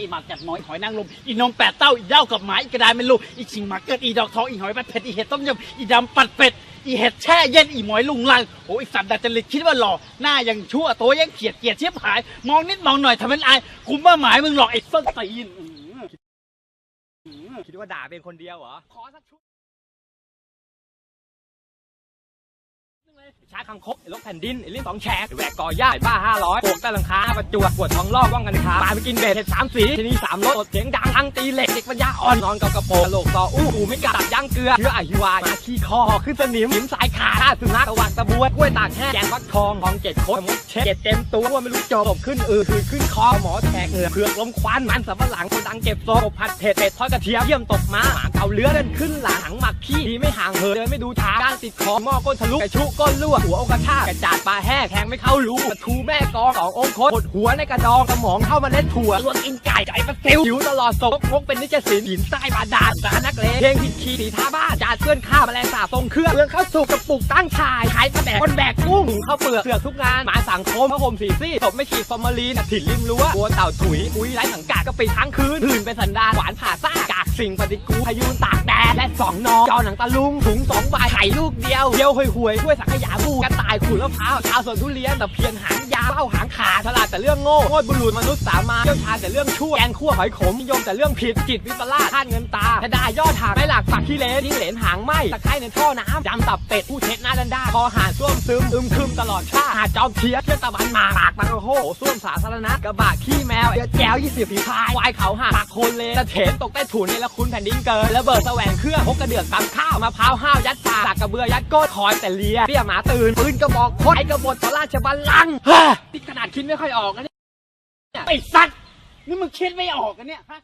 อีหมากจัดน้อยหอยนางรมอีนมแปดเต้าอีเด้ากับหมาอีกระดานเป็นลูกอีชิงหมาเกิดอีดอกทองอีหอยปัดเผ็ดอีเห็ดต้มยำอีดำปัดเป็ดอีเห็ดแช่เย็นอีหมอยลุงลังโอ้ยสัตว์ดัดจริตคิดว่าหล่อหน้ายังชั่วตัวยังเขียดเกียดเชียบหาย มองนิดมองหน่อยทำเป็นอายคุมว่าหมายมึงหลอกไอ้ส้นตีนอื้อหือคิดว่าด่าเป็นคนเดียวเหรอขอสักชุดช้าคังคกไอ้ลกแผ่นดินไอ้ลิ้นสองแฉกไอ้แหวกกอหญ้าไอ้บ้าห้าร้อยโกกใต้หลังคาประจวบปวดท้องรอบว่องกันคาตายไปกินเบ็ดเห็ดสามสีที่นี่สามรสตดเสียงดังทั้งตีเหล็กเด็กปัญญาอ่อนนอนกับกระโปรงกะโหลกต่ออู้หูไม่กัดตัดย่างเกลือเชื้ออหิวามาขี้คอขึ้นสนิมหิมสายขาฆ่าสุนัขตะวักตะบวยกล้วยตากแห้งแกงฟักทองทองเจ็ดโคตรมดเช็ดเจ็ดเต็มตัวไม่รู้จบขึ้นอือคือขึ้นคอหมอแทกเหงือเผือกลมควันมันสับปะหลังคนดังเก็บโซ่ผัดเผ็ดเป็ดทอดกระเทียมเยี่ยมตกม้าหมาเกาเลื้อเดินขึ้นหลังหมักขี้ดีไม่ห่างเหินเดินไม่ดูทางก้านติดคอหม้อก้นทะลุกระชุก้นรั่วหัวอกระชากกระจาดปลาแห้งแทงไม่เข้ารูกระทูแม่กองสององคตดหัวในกระดองสมองเข้ามาเล่นถั่วลวกกินไก่ไก่ปลาซิวหิวตลอดศพพกเป็นนิจศิลหินใต้บาดาลสานักเลงเพลงผิดคีย์สีท่าบ้านจาดเพื่อนข้าแมลงสาบทรงเครื่องเรื่องเข้าสู่กระปุกตั้งชายขายปลาแดกคนแบกกุ้งข้าวเปลือกเสือกทุกงานหมาสังคมพระห่มสีซี่ศพไม่ฉีดฟอร์มาลีนถิ่นริมรั้วบัวเต่าถุยอุ้ยไร้สังกัดก็ไปทั้งคืนผื่นเป็นสันดาหวานผ่าซ่า สิ่งปฏิกูลพายุตากแดดและสองนอจอหนังตะลุงถุงสองใบไข่ลูกเดียวเดียวห่วยห่วยๆช่วยสังขยาบูกระต่ายขูดมะพร้าวชาวสวนทุเรียนแต่เพียนหางยาวเบ้าหางขาฉลาดแต่เรื่องโง่โคตรบุรุษมนุษย์สามาเชี่ยวชาญแต่เรื่องชั่วแกงคั่วหอยขมนิยมแต่เรื่องผิดจิตวิปลาสคาดเงินตาถ้าได้ยอดถากไม่หลักฝักขี้เลนทิ้งเหรนหางไหมตะไคร้ในท่อน้ำจำตับเป็ดผู้เท็จหน้าดันด้าคอหาส้วมซึมอึมครึมตลอดชาหาจอมเทียเที่ยงตะวันมาปากบางกระโหส้วมสาธารณะกระบะขี้แมวเรือแก้วยี่สิบฝีพายควายเขาหักปากโคนเลนตะเถนตกใต้ถุนในละคุณแผ่นดินเกินระเบิดแสวงเครื่องพกกระเดือกตำข้าวมะพร้าวห้าวยัดปากสักกระเบือยัดก้นคอยแต่เลียเปี้ยหมาตื่นปืนกระบอกคดไอกระบฏต่อราชบัลลังก์เฮ้ยนี่ขนาดคิดไม่ค่อยออกนะเนี่ยไอ้สัตว์นี่มึงคิดไม่ออกกันเนี่ยฮะ